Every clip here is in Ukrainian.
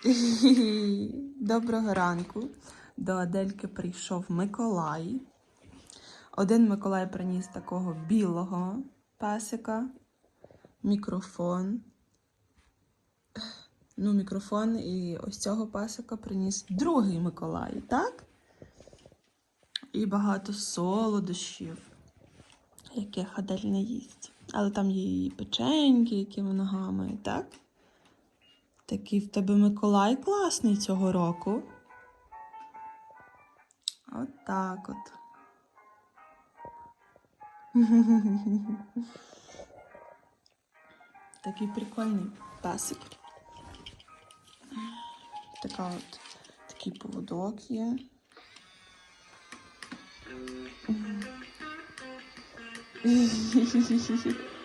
Доброго ранку. До Адельки прийшов Миколай. Один Миколай приніс такого білого песика, мікрофон. Ну, мікрофон і ось цього песика приніс другий Миколай, так? І багато солодощів, яких Адель не їсть. Але там є і печеньки, які вона гамає, так? Такий в тебе Миколай класний цього року. От так от. Такий прикольний песик. Така от, такий поводок є.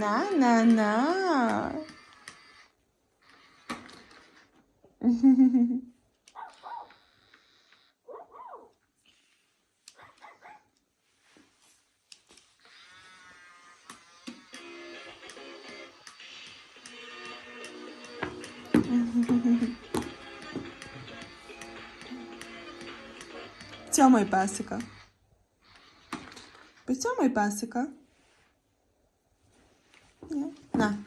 На, на, на. Цьомай песика. Поцьомай песика. Ні. На.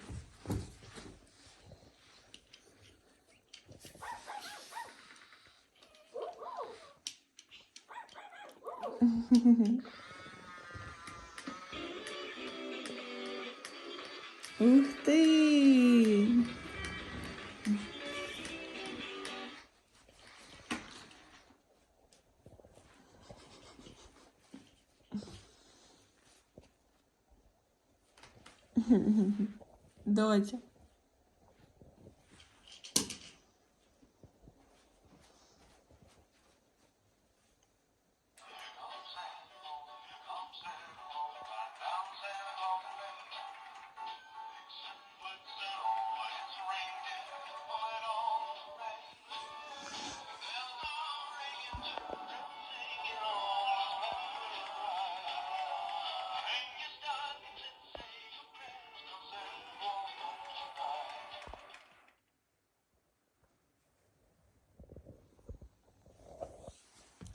Ух ти! Доця.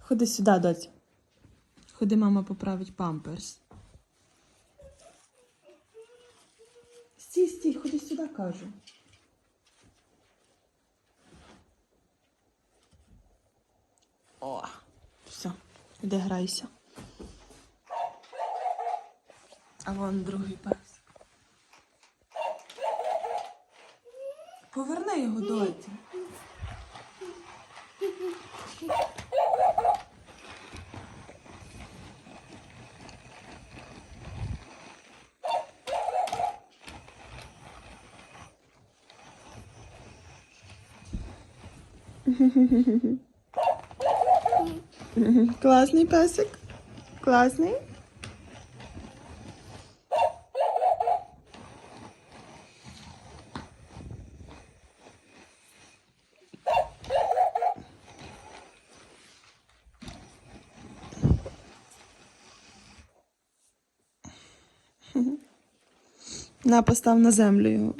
Ходи сюди, доця. Ходи, мама поправить памперс. Стій, стій, ходи сюди, кажу. О, все, іди грайся. А вон другий пес. Класний песик. Класний. На, постав на землю його.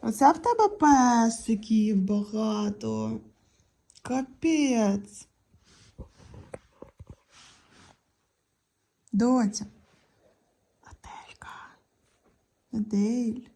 Оце в тебе песиків багато. Капець. Доця. Отелька. Адель.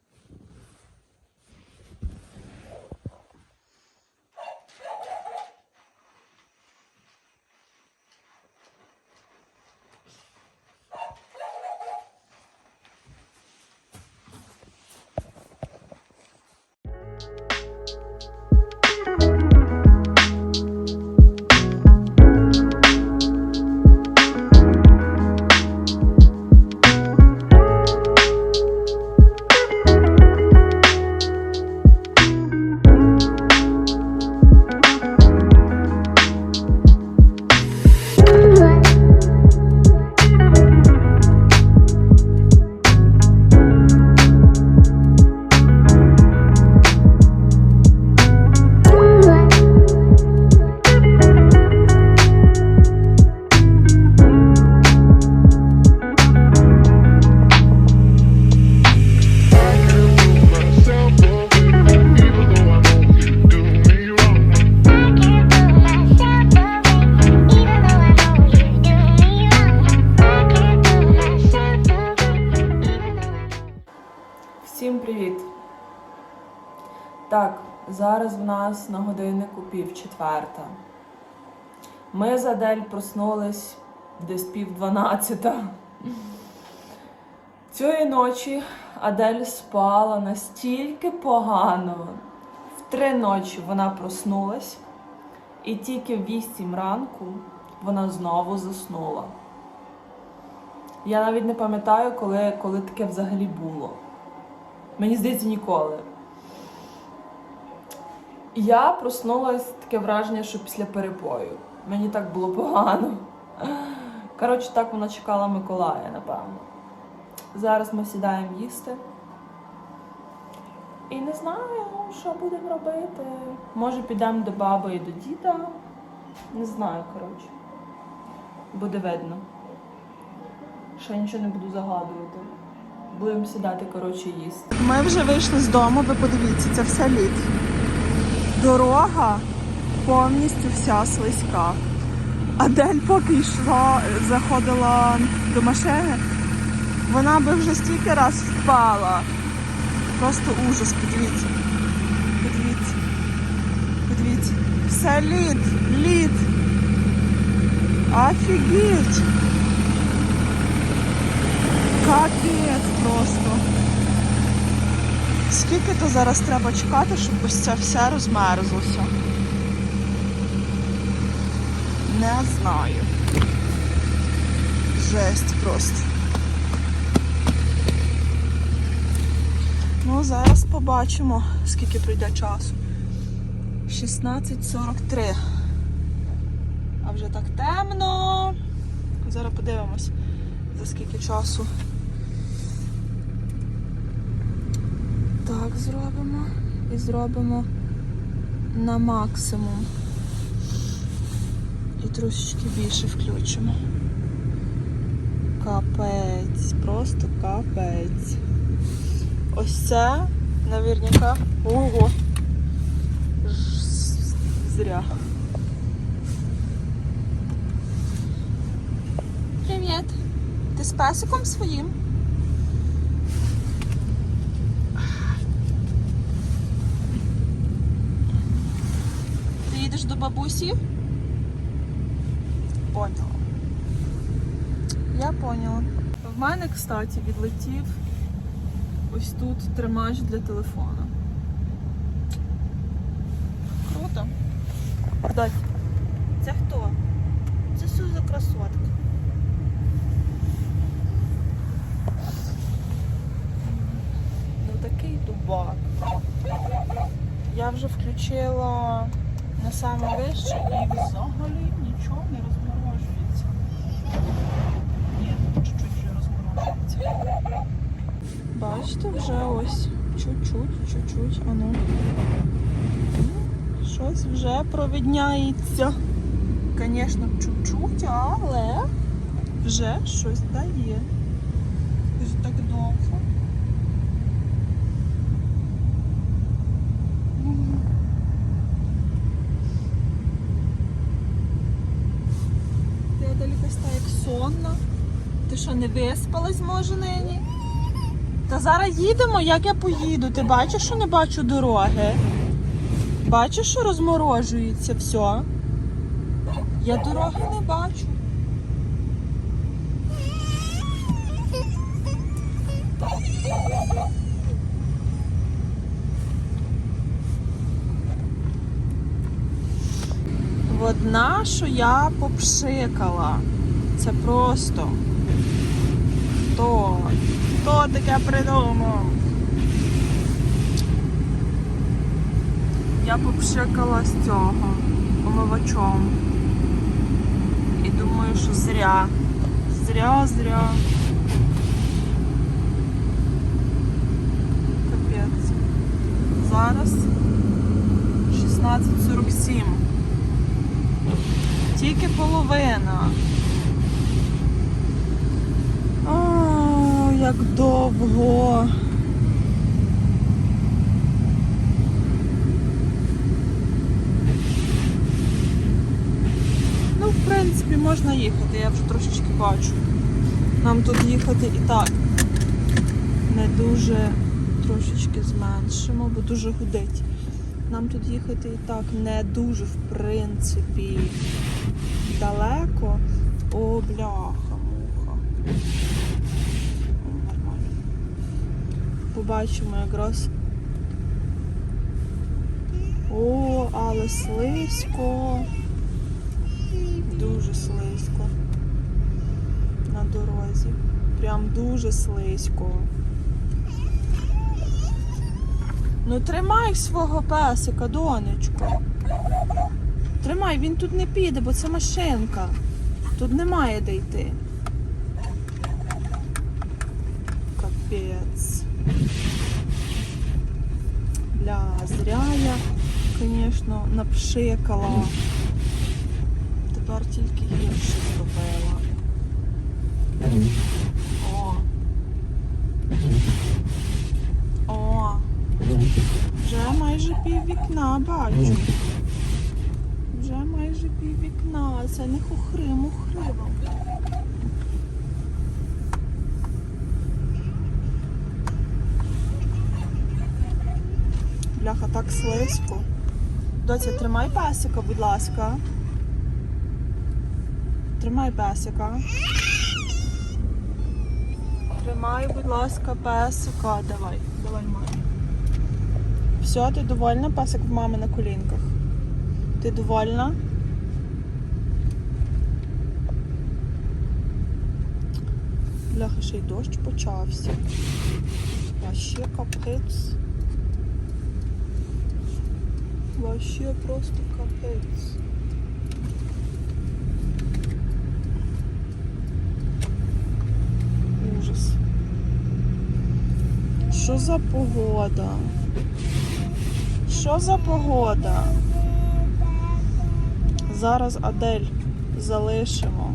Зараз в нас на годиннику пів четверта. Ми з Адель проснулись десь пів дванадцята. Цієї ночі Адель спала настільки погано. В три ночі вона проснулась, і тільки в вісім ранку вона знову заснула. Я навіть не пам'ятаю, коли, коли таке взагалі було. Мені здається, ніколи. Я проснулась таке враження, що після перепою. Мені так було погано. Коротше, так вона чекала Миколая, напевно. Зараз ми сідаємо їсти. І не знаю, що будемо робити. Може, підемо до баби і до діда. Не знаю, коротше. Буде видно. Ще нічого не буду загадувати. Будемо сідати, коротше, їсти. Ми вже вийшли з дому, ви подивіться, це все лід. Дорога повністю вся слизька. Адель поки йшла, заходила до машини, вона би вже стільки раз впала. Просто ужас, подивіться. Подивіться. Подивіться. Все лід, лід. Офігеть. Капець просто. Скільки то зараз треба чекати, щоб ось це все розмерзлося? Не знаю. Жесть просто. Ну, зараз побачимо, скільки прийде часу. 16.43. А вже так темно. Зараз подивимось, за скільки часу. Так, зробимо. І зробимо на максимум. І трошечки більше включимо. Капець, просто капець. Ось це, навірняка. Ого. Зря. Привіт. Ти з песиком своїм? Ти їдеш до бабусі? Поняла. Я поняла. В мене, кстати, відлетів ось тут тримач для телефона. Круто. Дай. Це хто? Це що за красотка? Ну такий дубак. Я вже включила на саме вище і взагалі нічого не розморожується. Ні, чуть-чуть вже розморожується. Бачите, вже ось чуть-чуть, чуть-чуть, воно. Щось вже провідняється. Звісно, чуть-чуть, але вже щось дає. Ось так довго. Мгм. Ти Адель, якась та як сонна. Ти що, не виспалась, може, нині? Та зараз їдемо, як я поїду. Ти бачиш, що не бачу дороги? Бачиш, що розморожується все? Я дороги не бачу. Одна, що я попшикала. Це просто. Хто? Хто таке придумав? Я попшикала з цього омивачом. І думаю, що зря. Зря, зря. Капець. Зараз 16.47. Тільки половина. О, як довго. Ну, в принципі, можна їхати, я вже трошечки бачу. Нам тут їхати і так не дуже трошечки зменшимо, бо дуже гудить. Нам тут їхати і так не дуже, в принципі, далеко. О, бляха, муха. Нормально. Побачимо якраз. О, але слизько. Дуже слизько. На дорозі. Прям дуже слизько. Ну тримай свого песика, донечко. Тримай, він тут не піде, бо це машинка. Тут немає де йти. Капець. Бля, зря я, звісно, напшикала. Тепер тільки гірше зробила. О. О. Вже майже пів вікна бачу. Вже майже пів вікна. Це не хухри, мухри вам. Бляха, так слизько. Доця, тримай песика, будь ласка. Тримай песика. Тримай, будь ласка, песика. Давай, давай, мамі. Все, ти довольна? Песик в мами на колінках. Ти довольна? Бляха, ще й дощ почався. Вообще капець. Вообще просто капець. Ужас. Що за погода? Що за погода? Зараз Адель залишимо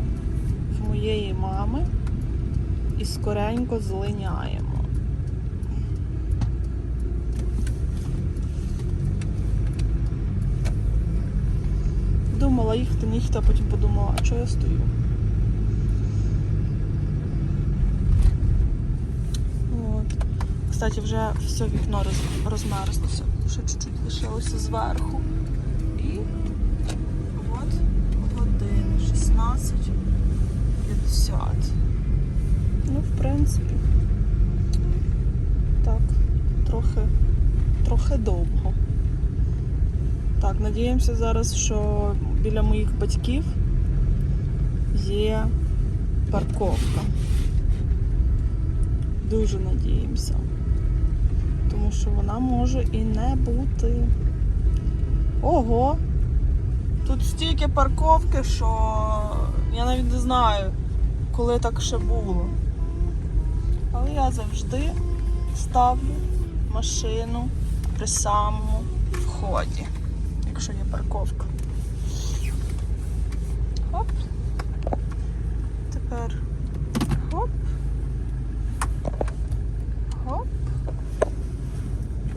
в моєї мами і скоренько злиняємо. Думала їхати, їхати, а потім подумала, а чого я стою? От. Кстати, вже все вікно роз, розмерзлося. Ще чуть-чуть лишилося зверху. І от години 16.50. Ну, в принципі, так, трохи, трохи довго. Так, надіємося зараз, що біля моїх батьків є парковка. Дуже надіємося. Тому що вона може і не бути. Ого! Тут стільки парковки, що я навіть не знаю, коли так ще було. Але я завжди ставлю машину при самому вході, якщо є парковка. Хоп. Тепер хоп. Хоп.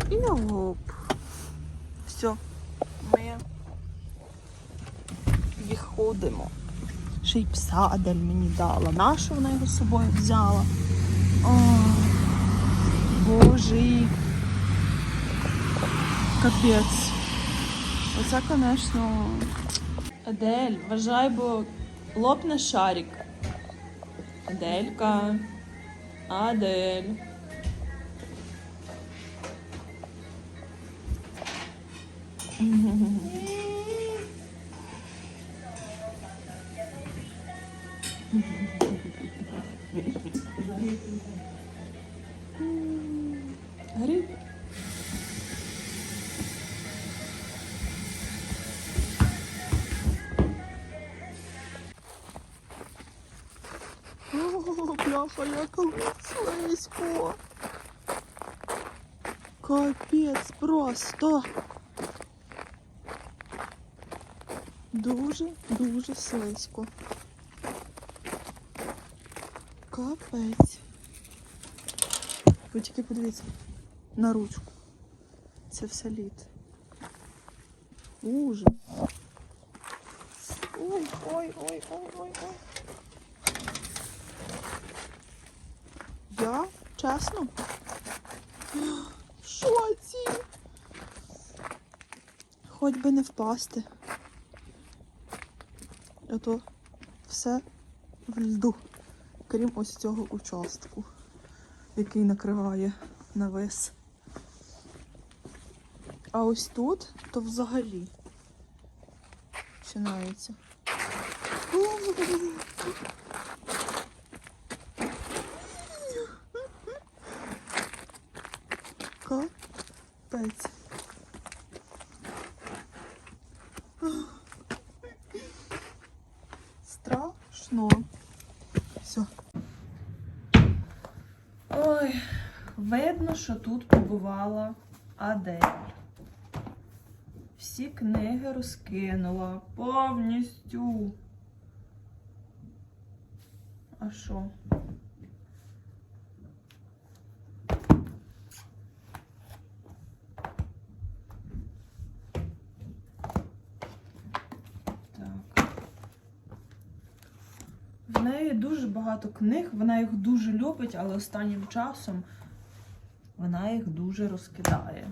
І гоп. Все, ми виходимо. Ще й пса Адель мені дала. Нашу вона його з собою взяла. О, Боже. Капець. Оце, звісно. Адель, вважай, бо лопне шарик. Аделька. Адель. просто. Дуже, дуже слизько. Капець. Ви тільки подивіться на ручку. Це все лід. Ужас. Ой, ой, ой, ой, ой, ой. Я? Чесно? В шоці. Хоч би не впасти. А то все в льду, крім ось цього участку, який накриває навис. А ось тут то взагалі починається. Капець. Страшно. Все. Ой, видно, що тут побувала Адель. Всі книги розкинула повністю. А що? Так. В неї дуже багато книг, вона їх дуже любить, але останнім часом вона їх дуже розкидає.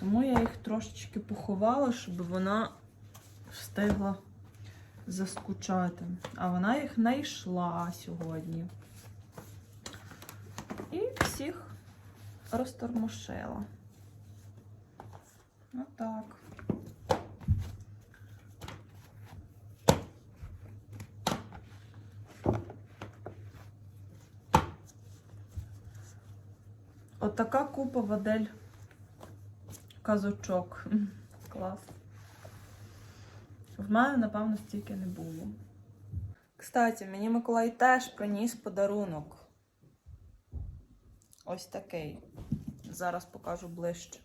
Тому я їх трошечки поховала, щоб вона встигла заскучати. А вона їх знайшла сьогодні. І всіх розтормошила. Отак. Отака купа водель казочок. Клас. В мене, напевно, стільки не було. Кстати, мені Миколай теж приніс подарунок. Ось такий. Зараз покажу ближче.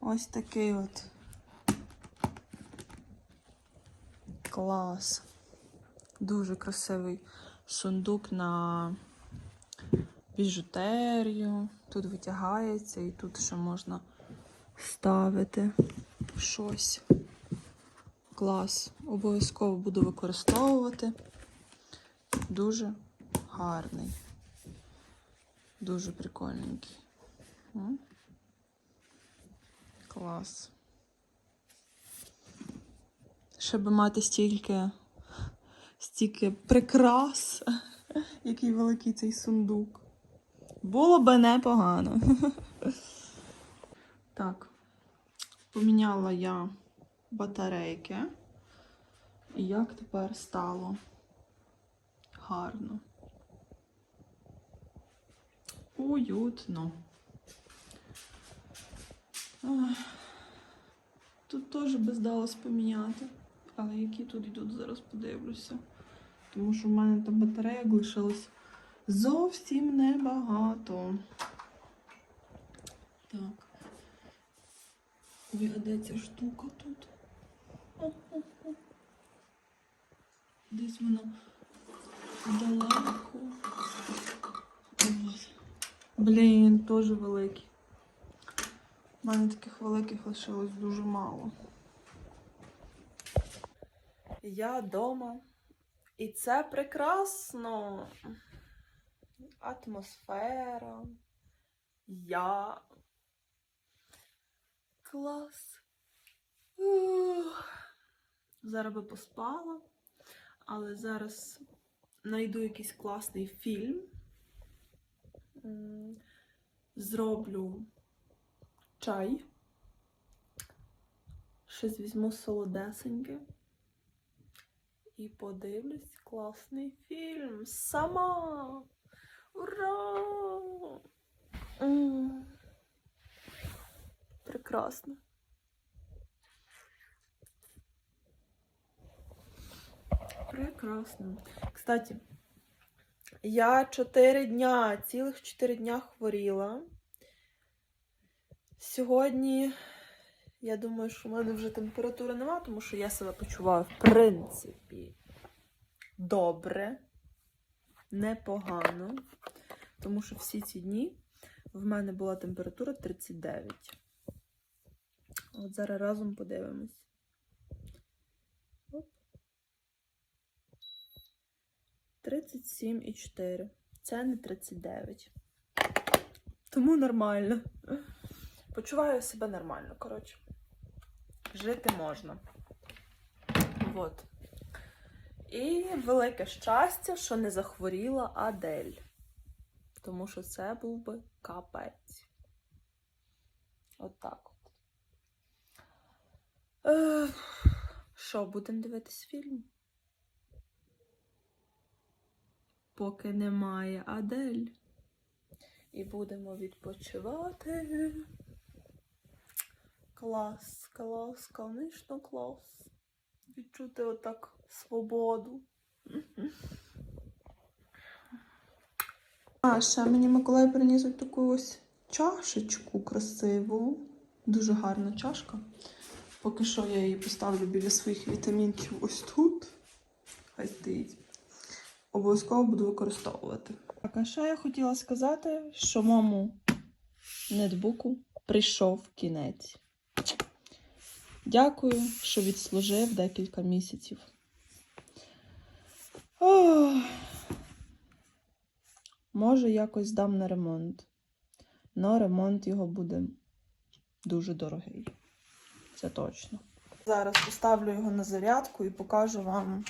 Ось такий от. Клас. Дуже красивий сундук на біжутерію. Тут витягається і тут ще можна ставити щось. Клас. Обов'язково буду використовувати. Дуже гарний. Дуже прикольненький. Клас. Щоб мати стільки, стільки прикрас, який великий цей сундук. Було би непогано. Так, поміняла я батарейки. І як тепер стало гарно. Уютно. Тут теж би здалось поміняти. Але які тут йдуть, зараз подивлюся. Тому що в мене там батарея лишилось зовсім небагато. Так. Де штука тут? Десь вона далеко. Блін, теж великий. У мене таких великих лишилось дуже мало. Я вдома. І це прекрасно. Атмосфера. Я. Клас. Ух. Зараз би поспала, але зараз знайду якийсь класний фільм. Зроблю чай. Щось візьму солодесеньке. І подивлюсь класний фільм. Сама. Ура! Прекрасно. Прекрасно. Кстати, я 4 дня, цілих 4 дня хворіла. Сьогодні, я думаю, що в мене вже температури нема, тому що я себе почуваю, в принципі, добре, непогано. Тому що всі ці дні в мене була температура 39. От зараз разом подивимось. Оп. 37,4. Це не 39. Тому нормально. Почуваю себе нормально, коротше. Жити можна. Вот. І велике щастя, що не захворіла Адель. Тому що це був би капець. От так от. Е, Що, будемо дивитись фільм? Поки немає Адель. І будемо відпочивати. Клас, клас, конечно, клас. Відчути отак свободу. А, ще мені Миколай приніс ось таку ось чашечку красиву. Дуже гарна чашка. Поки що я її поставлю біля своїх вітамінків ось тут. Хай стоїть. Обов'язково буду використовувати. Так, а ще я хотіла сказати, що моєму нетбуку прийшов кінець. Дякую, що відслужив декілька місяців. Ох. Може, якось здам на ремонт. Но ремонт його буде дуже дорогий. Це точно. Зараз поставлю його на зарядку і покажу вам,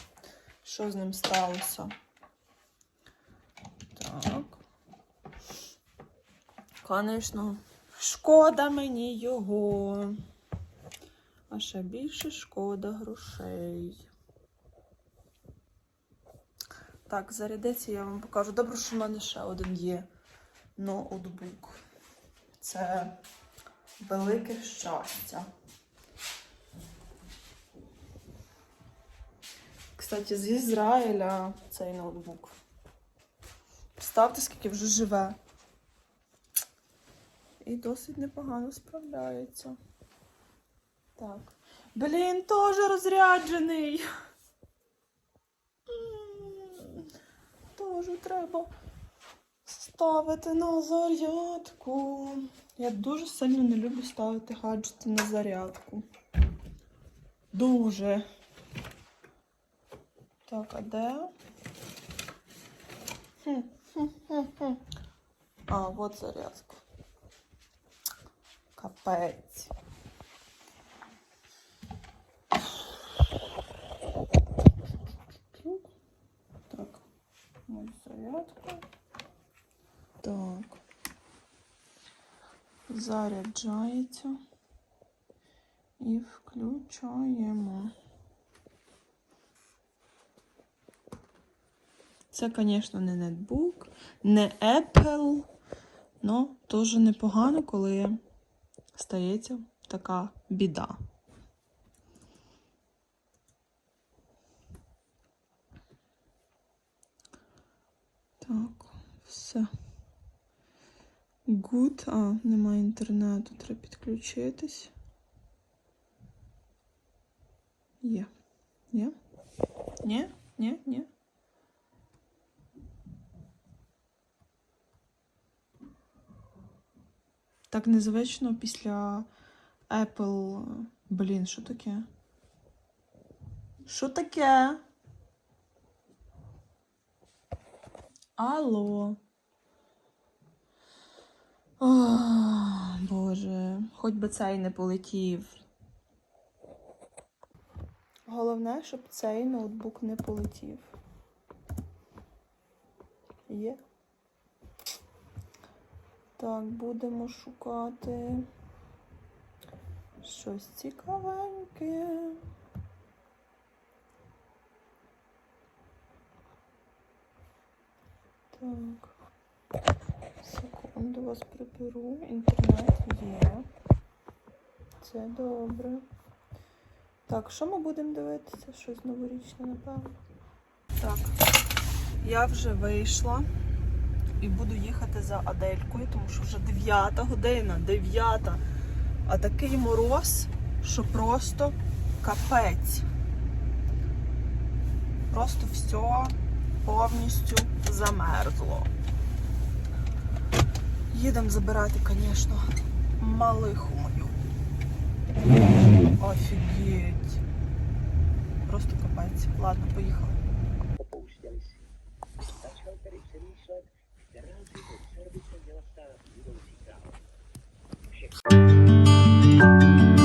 що з ним сталося. Так. Звісно, шкода мені його. А ще більше шкода грошей. Так, зарядиться я вам покажу. Добре, що в мене ще один є ноутбук. Це велике щастя. Кстати, з Ізраїля цей ноутбук. Представте, скільки вже живе. І досить непогано справляється. Так. Блін, теж розряджений. Теж треба ставити на зарядку. Я дуже сильно не люблю ставити гаджети на зарядку. Дуже. Так, а де? А, от зарядка. Капець. Так, ось зарядка. Так. Заряджається. І включаємо. Це, звісно, не нетбук, не Apple, але теж непогано, коли стається така біда. Так, все. Good. А, немає інтернету, треба підключитись. Є. Є? Ні? Ні? Ні? Так незвично після Apple. Блін, що таке? Що таке? Алло. О, Боже, хоч би цей не полетів. Головне, щоб цей ноутбук не полетів. Є. Так, будемо шукати щось цікавеньке. Так. Секунду вас приберу. Інтернет є. Це добре. Так, що ми будемо дивитися? Щось новорічне, напевно. Так, я вже вийшла і буду їхати за Аделькою, тому що вже 9 година, 9. А такий мороз, що просто капець. Просто все повністю замерзло. Їдемо забирати, звісно, малиху мою. Офігеть. Просто капець. Ладно, поїхали. Thank si.